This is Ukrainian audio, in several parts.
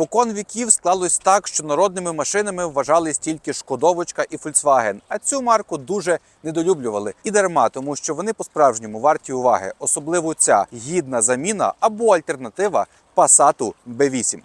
Спокон віків склалось так, що народними машинами вважались тільки Шкодовочка і Фольксваген. а цю марку дуже недолюблювали і дарма, тому що вони по-справжньому варті уваги, особливо ця гідна заміна або альтернатива Пасату B8.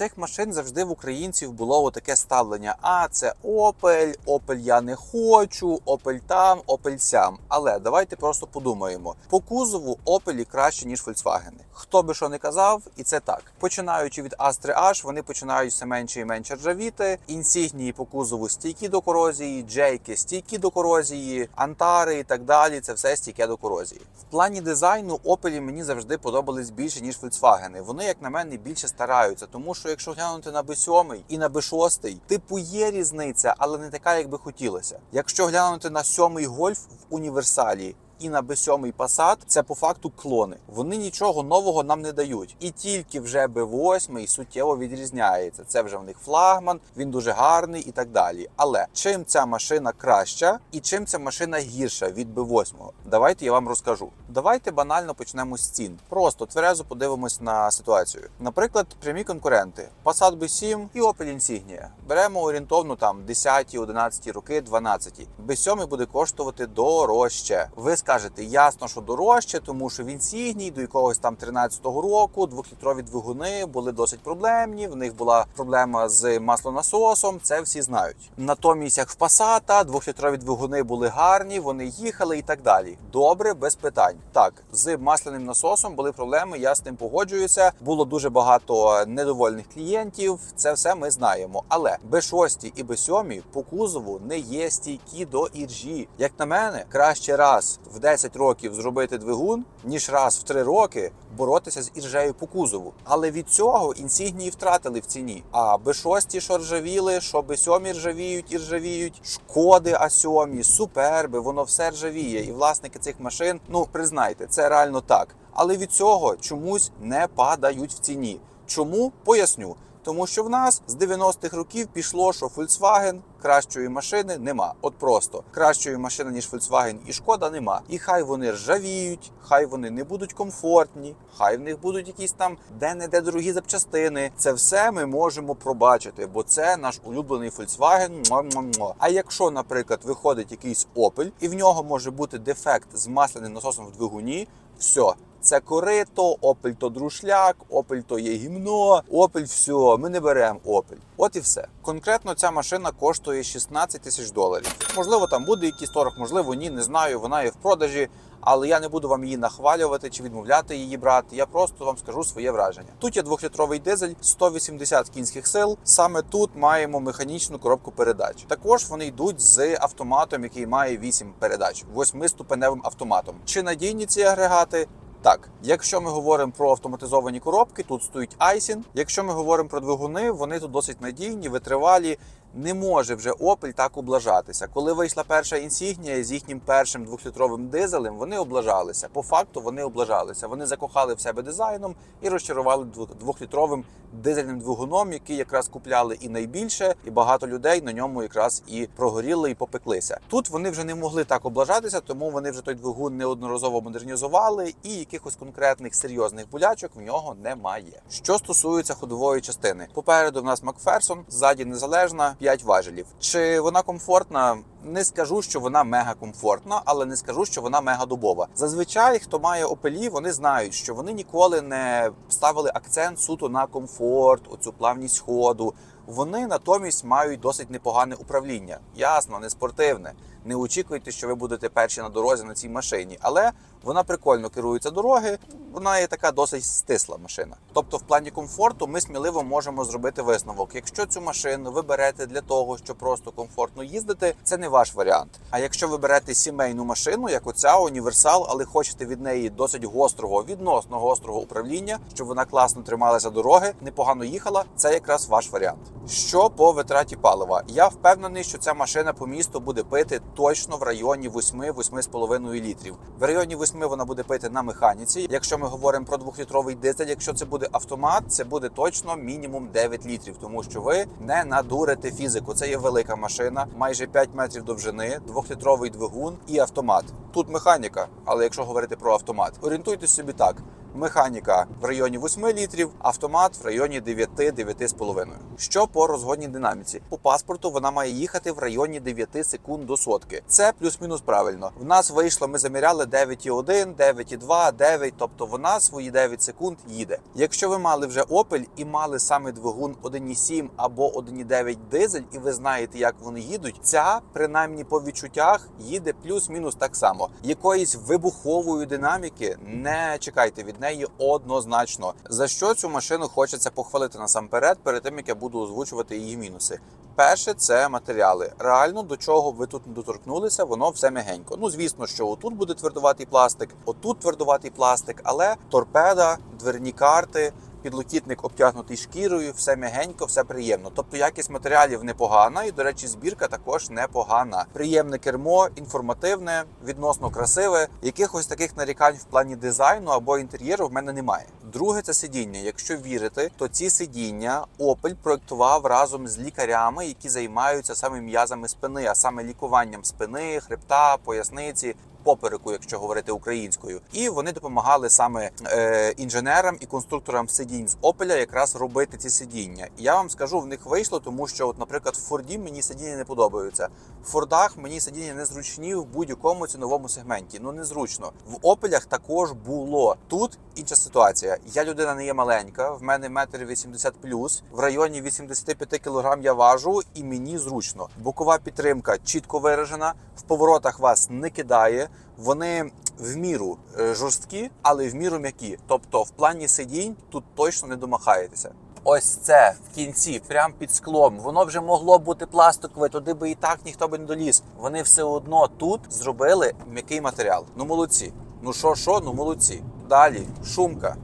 Цих машин завжди в українців було таке ставлення: а це Opel, Opel я не хочу, Opel там, Opel сям. Але давайте просто подумаємо: по кузову Opel краще ніж Volkswagen. Хто би що не казав, і це так. Починаючи від Astra H, вони починають все менше і менше ржавіти. Інсігнії по кузову стійкі до корозії, джейки стійкі до корозії, антари і так далі. Це все стійке до корозії. В плані дизайну Opel мені завжди подобались більше ніж Volkswagen. Вони, як на мене, більше стараються, тому що якщо глянути на B7 і на B6, типу є різниця, але не така, як би хотілося. Якщо глянути на 7 гольф в універсалі. І на B7 Passat це по факту клони. Вони нічого нового нам не дають. І тільки вже B8 суттєво відрізняється. Це вже в них флагман, він дуже гарний і так далі. Але чим ця машина краща і чим ця машина гірша від B8? Давайте я вам розкажу. Давайте банально почнемо з цін. Просто тверезо подивимось на ситуацію. Наприклад, прямі конкуренти Passat B7 і Opel Insignia. Беремо орієнтовно там 10, 11 роки, 12. B7 буде коштувати дорожче. Ви скажете, ясно, що дорожче, тому що він сігній до якогось там 13-го року. Двохлітрові двигуни були досить проблемні. В них була проблема з маслонасосом. Це всі знають. Натомість, як в Passat, двохлітрові двигуни були гарні, вони їхали і так далі. Добре, без питань. Так, з масляним насосом були проблеми. Я з тим погоджуюся. Було дуже багато недовольних клієнтів. Це все ми знаємо. Але B6 і B7 по кузову не є стійкі до іржі. Як на мене, краще раз в 10 років зробити двигун, ніж раз в 3 роки боротися з іржею по кузову. Але від цього інсігнії втратили в ціні. А B6 що ржавіли, що B7 ржавіють і ржавіють, шкоди А7, суперби, воно все ржавіє. І власники цих машин, ну признайте, це реально так. Але від цього чомусь не падають в ціні. Чому поясню? Тому що в нас з 90-х років пішло, що Volkswagen кращої машини нема. От просто кращої машини, ніж Volkswagen і шкода нема. І хай вони ржавіють, хай вони не будуть комфортні, хай в них будуть якісь там де-не-де дорогі запчастини. Це все ми можемо пробачити, бо це наш улюблений Volkswagen. Муа-муа-муа. А якщо, наприклад, виходить якийсь Opel, і в нього може бути дефект з масляним насосом в двигуні, все. Це корито, Опель то друшляк, Опель то є гімно, Опель все, ми не беремо Опель. От і все. Конкретно ця машина коштує 16 тисяч доларів. Можливо, там буде якийсь торг, можливо, ні, не знаю. Вона є в продажі, але я не буду вам її нахвалювати чи відмовляти її брати. Я просто вам скажу своє враження. Тут є двохлітровий дизель, 180 кінських сил. Саме тут маємо механічну коробку передач. Також вони йдуть з автоматом, який має 8 передач, восьмиступеневим автоматом. Чи надійні ці агрегати? Так, якщо ми говоримо про автоматизовані коробки, тут стоїть Айсін. Якщо ми говоримо про двигуни, вони тут досить надійні, витривалі. Не може вже Opel так облажатися. Коли вийшла перша інсігнія з їхнім першим двохлітровим дизелем, вони облажалися. По факту вони облажалися. Вони закохали в себе дизайном і розчарували двох- двохлітровим дизельним двигуном, який якраз купляли і найбільше, і багато людей на ньому якраз і прогоріли і попеклися. Тут вони вже не могли так облажатися, тому вони вже той двигун неодноразово модернізували, і якихось конкретних серйозних болячок в нього немає. Що стосується ходової частини, попереду в нас Макферсон, ззаді незалежна, 5 важелів. Чи вона комфортна? Не скажу, що вона мега комфортна, але не скажу, що вона мега дубова. Зазвичай, хто має опелі, вони знають, що вони ніколи не ставили акцент суто на комфорт, оцю плавність ходу. Вони натомість мають досить непогане управління. Ясно, не спортивне. Не очікуйте, що ви будете перші на дорозі на цій машині, але вона прикольно керується дороги. Вона є така досить стисла машина. Тобто, в плані комфорту ми сміливо можемо зробити висновок. Якщо цю машину ви берете для того, щоб просто комфортно їздити, це не ваш варіант. А якщо ви берете сімейну машину, як оця універсал, але хочете від неї досить гострого, відносно гострого управління, щоб вона класно трималася дороги, непогано їхала, це якраз ваш варіант. Що по витраті палива? Я впевнений, що ця машина по місту буде пити точно в районі 8-8,5 літрів. В районі 8 вона буде пити на механіці. Якщо ми говоримо про двохлітровий дизель, якщо це буде автомат, це буде точно мінімум 9 літрів, тому що ви не надурите фізику. Це є велика машина, майже 5 метрів довжини, двохлітровий двигун і автомат. Тут механіка, але якщо говорити про автомат, орієнтуйтесь собі так. Механіка в районі 8 літрів, автомат в районі 9-9,5. Що по розгонній динаміці? По паспорту вона має їхати в районі 9 секунд до сотки. Це плюс-мінус правильно. В нас вийшло, ми заміряли 9,1, 9,2, 9, тобто вона свої 9 секунд їде. Якщо ви мали вже Opel і мали саме двигун 1,7 або 1,9 дизель, і ви знаєте, як вони їдуть, ця принаймні по відчуттях їде плюс-мінус так само. Якоїсь вибухової динаміки не чекайте від неї однозначно. За що цю машину хочеться похвалити насамперед, перед тим як я буду озвучувати її мінуси. Перше це матеріали. Реально до чого ви тут не доторкнулися, воно все м'ягенько. Ну звісно, що отут буде твердуватий пластик, отут твердуватий пластик, але торпеда, дверні карти. Підлокітник обтягнутий шкірою, все м'ягенько, все приємно. Тобто якість матеріалів непогана, і, до речі, збірка також непогана. Приємне кермо, інформативне, відносно красиве. Якихось таких нарікань в плані дизайну або інтер'єру в мене немає. Друге це сидіння. Якщо вірити, то ці сидіння Opel проектував разом з лікарями, які займаються саме м'язами спини, а саме лікуванням спини, хребта, поясниці. Попереку, якщо говорити українською, і вони допомагали саме е, інженерам і конструкторам сидінь з Опеля якраз робити ці сидіння. І я вам скажу, в них вийшло, тому що, от, наприклад, в Форді мені сидіння не подобаються. В Фордах мені сидіння незручні в будь-якому ціновому сегменті. Ну незручно. В Опелях також було тут інша ситуація. Я людина не є маленька, в мене метр 80 плюс, в районі 85 кг я важу, і мені зручно. Бокова підтримка чітко виражена, в поворотах вас не кидає. Вони в міру е, жорсткі, але в міру м'які. Тобто, в плані сидінь тут точно не домахаєтеся. Ось це в кінці, прямо під склом. Воно вже могло бути пластикове, туди би і так ніхто би не доліз. Вони все одно тут зробили м'який матеріал. Ну молодці. Ну що, що, ну молодці. Далі шумка.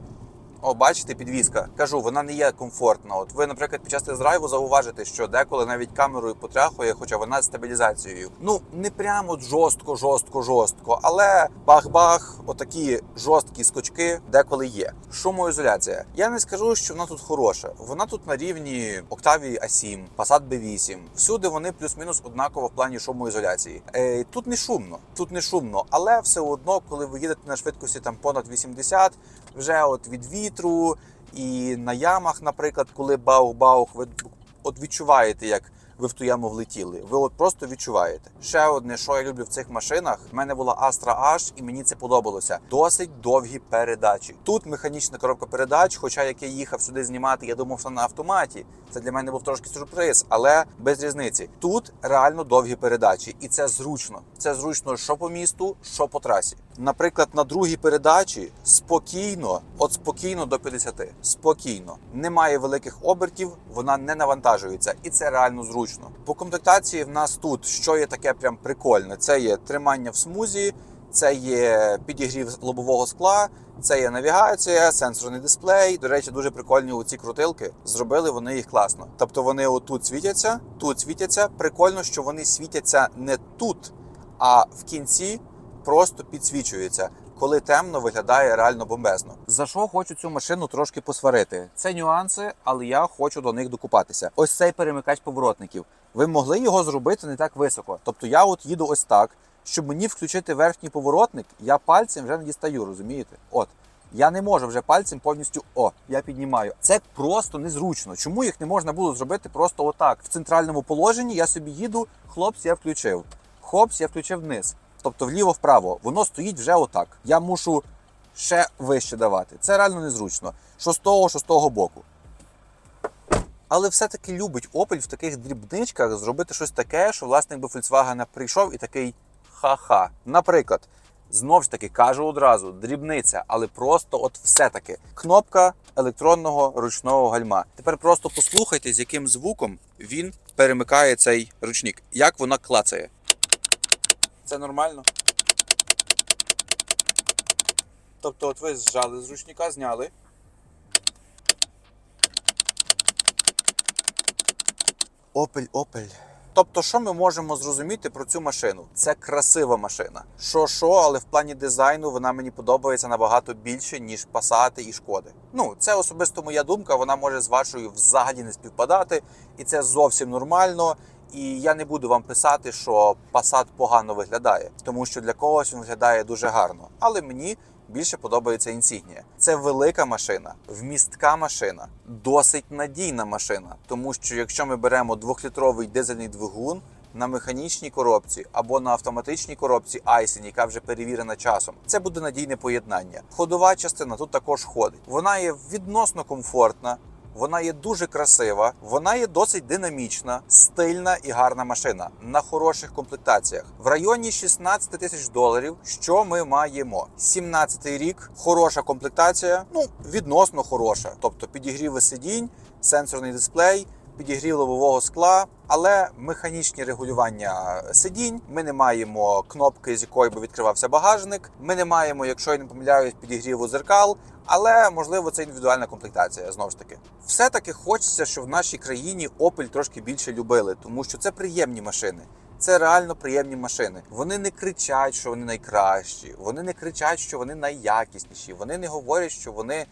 О, бачите, підвізка. Кажу, вона не є комфортна. От ви, наприклад, під час тест-драйву зауважите, що деколи навіть камерою потряхує, хоча вона з стабілізацією. Ну не прямо жорстко, жорстко, жорстко, але бах-бах, отакі жорсткі скочки деколи є. Шумоізоляція. Я не скажу, що вона тут хороша. Вона тут на рівні Octavia A7, Passat B8. Всюди вони плюс-мінус однаково в плані шумоізоляції. Е, тут не шумно, тут не шумно, але все одно, коли ви їдете на швидкості там понад 80, вже от від вітру і на ямах, наприклад, коли баух-баух, ви от відчуваєте, як ви в ту яму влетіли. Ви от просто відчуваєте. Ще одне, що я люблю в цих машинах, в мене була Astra H, і мені це подобалося. Досить довгі передачі. Тут механічна коробка передач, хоча як я їхав сюди знімати, я думав, що на автоматі. Це для мене був трошки сюрприз, але без різниці. Тут реально довгі передачі, і це зручно. Це зручно що по місту, що по трасі. Наприклад, на другій передачі спокійно, от спокійно до 50. Спокійно. Немає великих обертів, вона не навантажується, і це реально зручно. По комплектації в нас тут що є таке прям прикольне. Це є тримання в смузі, це є підігрів лобового скла, це є навігація, сенсорний дисплей. До речі, дуже прикольні оці крутилки. Зробили вони їх класно. Тобто вони отут світяться, тут світяться. Прикольно, що вони світяться не тут, а в кінці просто підсвічуються. Коли темно, виглядає реально бомбезно. За що хочу цю машину трошки посварити? Це нюанси, але я хочу до них докупатися. Ось цей перемикач поворотників. Ви могли його зробити не так високо. Тобто я от їду ось так. Щоб мені включити верхній поворотник, я пальцем вже не дістаю, розумієте? От. Я не можу вже пальцем повністю о, я піднімаю. Це просто незручно. Чому їх не можна було зробити просто отак? В центральному положенні я собі їду, хлопці, я включив. Хопс, я включив вниз. Тобто вліво-вправо. Воно стоїть вже отак. Я мушу ще вище давати. Це реально незручно. Що з того, що з того боку. Але все-таки любить Opel в таких дрібничках зробити щось таке, що власник би Volkswagen прийшов і такий ха-ха. Наприклад, знов ж таки кажу одразу, дрібниця, але просто от все-таки кнопка електронного ручного гальма. Тепер просто послухайте, з яким звуком він перемикає цей ручник. Як вона клацає. Це нормально? Тобто, от ви зжали з ручника, зняли. Опель, Опель. Тобто, що ми можемо зрозуміти про цю машину? Це красива машина. Що, що, але в плані дизайну вона мені подобається набагато більше, ніж Пасати і Шкоди. Ну, це особисто моя думка. Вона може з вашою взагалі не співпадати, і це зовсім нормально. І я не буду вам писати, що Passat погано виглядає, тому що для когось він виглядає дуже гарно. Але мені більше подобається інсігнія. Це велика машина, вмістка машина, досить надійна машина. Тому що якщо ми беремо двохлітровий дизельний двигун на механічній коробці або на автоматичній коробці Айсен, яка вже перевірена часом, це буде надійне поєднання. Ходова частина тут також ходить. Вона є відносно комфортна. Вона є дуже красива, вона є досить динамічна, стильна і гарна машина на хороших комплектаціях. В районі 16 тисяч доларів. Що ми маємо? 17-й рік, хороша комплектація, ну відносно хороша. Тобто підігріви сидінь, сенсорний дисплей. Підігрів лобового скла, але механічні регулювання сидінь. Ми не маємо кнопки, з якої би відкривався багажник. Ми не маємо, якщо я не помиляюсь, підігріву зеркал. Але можливо це індивідуальна комплектація знову ж таки. Все таки хочеться, щоб в нашій країні Opel трошки більше любили, тому що це приємні машини. Це реально приємні машини. Вони не кричать, що вони найкращі. Вони не кричать, що вони найякісніші. Вони не говорять, що вони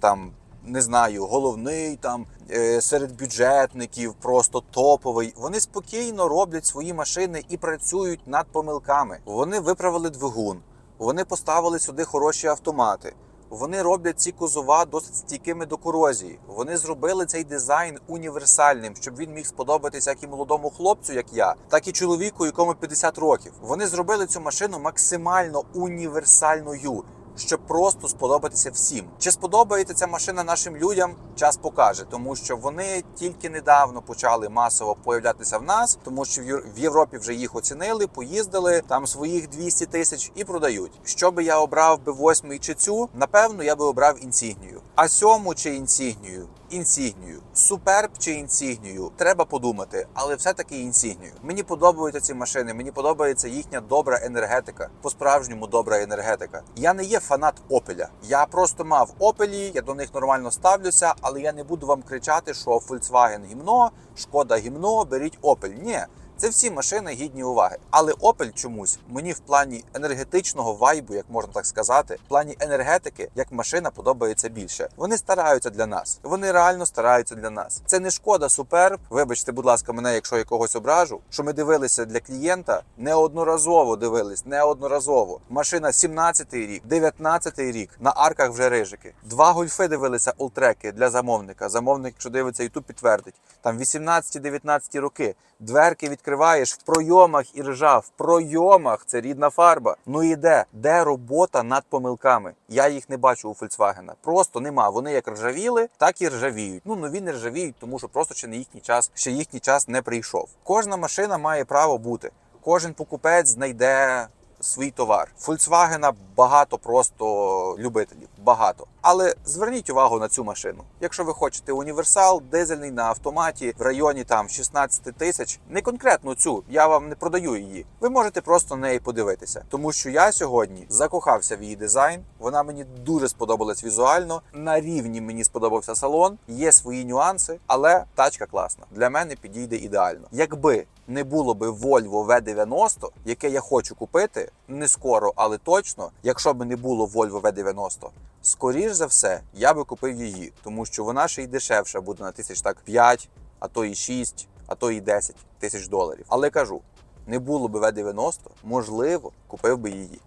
там. Не знаю, головний там е, серед бюджетників, просто топовий. Вони спокійно роблять свої машини і працюють над помилками. Вони виправили двигун, вони поставили сюди хороші автомати. Вони роблять ці кузова досить стійкими до корозії. Вони зробили цей дизайн універсальним, щоб він міг сподобатися як і молодому хлопцю, як я, так і чоловіку, якому 50 років. Вони зробили цю машину максимально універсальною. Щоб просто сподобатися всім. Чи сподобається ця машина нашим людям? Час покаже, тому що вони тільки недавно почали масово появлятися в нас, тому що в Єв- Європі вже їх оцінили, поїздили там своїх 200 тисяч і продають. Що би я обрав би восьмий чи цю? Напевно, я би обрав інсігнію. А сьому чи інсігнію? Інсігнію. Суперб чи інсігнію? Треба подумати, але все-таки інсігнію. Мені подобаються ці машини, мені подобається їхня добра енергетика. По-справжньому добра енергетика. Я не є фанат Опеля. Я просто мав Опелі, я до них нормально ставлюся, але я не буду вам кричати, що Volkswagen гімно, шкода гімно, беріть Опель. Ні. Це всі машини гідні уваги. Але Opel чомусь мені в плані енергетичного вайбу, як можна так сказати, в плані енергетики, як машина подобається більше. Вони стараються для нас. Вони реально стараються для нас. Це не шкода суперб. Вибачте, будь ласка, мене, якщо я когось ображу, що ми дивилися для клієнта, неодноразово дивились, неодноразово. Машина 17-й рік, 19-й рік, на арках вже рижики. Два гольфи дивилися ултреки для замовника. Замовник, якщо дивиться, YouTube підтвердить. Там 18-19 роки. Дверки відкриваєш в пройомах і ржа. В пройомах це рідна фарба. Ну і де? Де робота над помилками? Я їх не бачу у Volkswagen. Просто нема. Вони як ржавіли, так і ржавіють. Ну нові не ржавіють, тому що просто ще не їхній час, ще їхній час не прийшов. Кожна машина має право бути. Кожен покупець знайде свій товар. Volkswagen багато просто любителів. Багато. Але зверніть увагу на цю машину. Якщо ви хочете універсал, дизельний на автоматі в районі там 16 тисяч, не конкретно цю, я вам не продаю її. Ви можете просто на неї подивитися. Тому що я сьогодні закохався в її дизайн. Вона мені дуже сподобалась візуально. На рівні мені сподобався салон. Є свої нюанси, але тачка класна. Для мене підійде ідеально. Якби не було би Volvo V90, яке я хочу купити, не скоро, але точно, якщо б не було Volvo V90, скоріш за все, я би купив її, тому що вона ще й дешевша буде на тисяч так 5, а то і 6, а то і 10 тисяч доларів. Але кажу, не було б V90, можливо, купив би її.